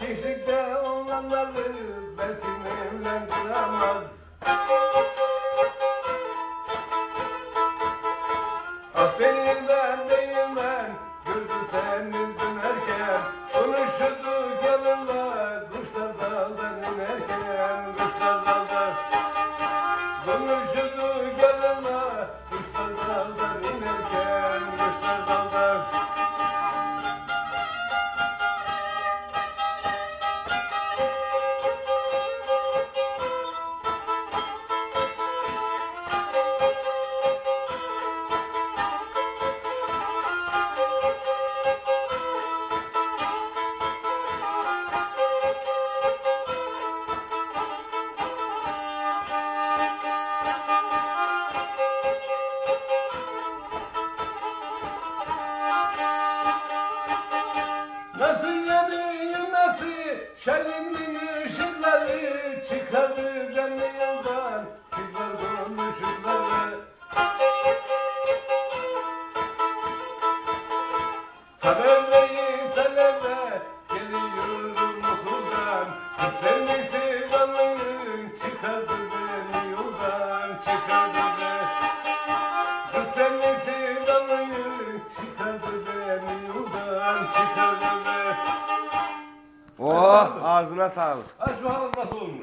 Gençlikte olanları belki Mevlam gördüm seni dönerken. Konuşurduk yanında, kuşlar daldan inerken, kuşlar daldan. Konuşurduk Nasıl yanıyor nasıl şalimin ışıkları çıkardı beni yoldan çıkardı ışıkları Haberleyin talebe geliyorum okuldan Kız sevgisi varlığın çıkardı beni yoldan çıkardı beni. Kız Oh ağzına sağlık. Aç bakalım nasıl olmuş